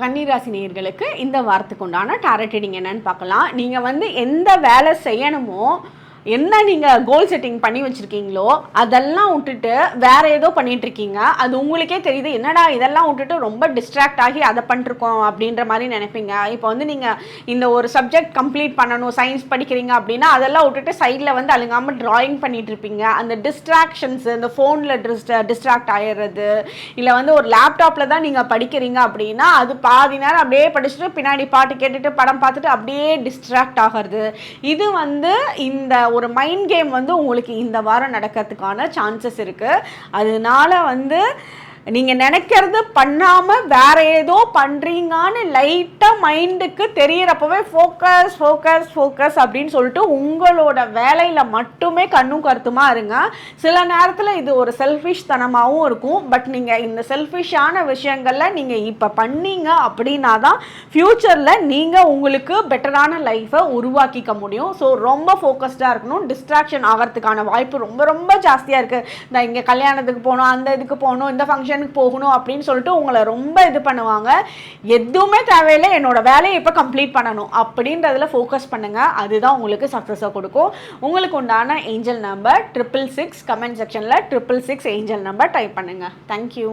கன்னிராசி நேயர்களுக்கு இந்த வாரத்துக்கு உண்டான டேரட் ரீடிங் என்னன்னு பார்க்கலாம். நீங்கள் வந்து எந்த வேலை செய்யணுமோ என்ன நீங்கள் கோல் செட்டிங் பண்ணி வச்சுருக்கீங்களோ அதெல்லாம் விட்டுட்டு வேற ஏதோ பண்ணிகிட்ருக்கீங்க அது உங்களுக்கே தெரியுது. என்னடா இதெல்லாம் விட்டுட்டு ரொம்ப டிஸ்ட்ராக்ட் ஆகி அதை பண்ணிருக்கோம் அப்படின்ற மாதிரி நினைப்பீங்க. இப்போ வந்து நீங்கள் இந்த ஒரு சப்ஜெக்ட் கம்ப்ளீட் பண்ணணும் சயின்ஸ் படிக்கிறீங்க அப்படின்னா அதெல்லாம் விட்டுட்டு சைடில் வந்து அழுங்காமல் ட்ராயிங் பண்ணிட்டு இருப்பீங்க. அந்த டிஸ்ட்ராக்ஷன்ஸ் இந்த ஃபோனில் டிஸ்ட் டிஸ்ட்ராக்ட் ஆயிடுறது இல்லை வந்து ஒரு லேப்டாப்பில் தான் நீங்கள் படிக்கிறீங்க அப்படின்னா அது பாதி நேரம் அப்படியே படிச்சுட்டு பின்னாடி பாட்டு கேட்டுட்டு படம் பார்த்துட்டு அப்படியே டிஸ்ட்ராக்ட் ஆகிறது. இது வந்து இந்த ஒரு மைண்ட் கேம் வந்து உங்களுக்கு இந்த வாரம் நடக்கிறதுக்கான சான்சஸ் இருக்குது அதனால வந்து நீங்கள் நினைக்கிறது பண்ணாமல் வேற ஏதோ பண்ணுறீங்கன்னு லைட்டாக மைண்டுக்கு தெரியறப்பவே ஃபோக்கஸ் ஃபோக்கஸ் ஃபோக்கஸ் அப்படின்னு சொல்லிட்டு உங்களோட வேலையில் மட்டுமே கண்ணும் கருத்துமா இருங்க. சில நேரத்தில் இது ஒரு செல்ஃபிஷ் தனமாகவும் இருக்கும். பட் நீங்கள் இந்த செல்ஃபிஷான விஷயங்களில் நீங்கள் இப்போ பண்ணீங்க அப்படின்னா தான் ஃப்யூச்சரில் நீங்கள் உங்களுக்கு பெட்டரான லைஃப்பை உருவாக்கிக்க முடியும். ஸோ ரொம்ப ஃபோக்கஸ்டாக இருக்கணும். டிஸ்ட்ராக்ஷன் ஆகிறதுக்கான வாய்ப்பு ரொம்ப ரொம்ப ஜாஸ்தியாக இருக்குது இந்த இங்கே கல்யாணத்துக்கு போகணும் அந்த இதுக்கு போகணும் இந்த ஃபங்க்ஷன் ஃபங்க்ஷனுக்கு போகணும் அப்படின்னு சொல்லிட்டு உங்களை ரொம்ப இது பண்ணுவாங்க. எதுவுமே தேவையில்லை என்னோட வேலையை இப்போ கம்ப்ளீட் பண்ணணும். அப்படின்றதில் ஃபோக்கஸ் பண்ணுங்கள் அதுதான் உங்களுக்கு சக்ஸஸை கொடுக்கும். உங்களுக்கு உண்டான angel number triple six comment செக்ஷனில் triple six angel number type பண்ணுங்கள் தேங்க்யூ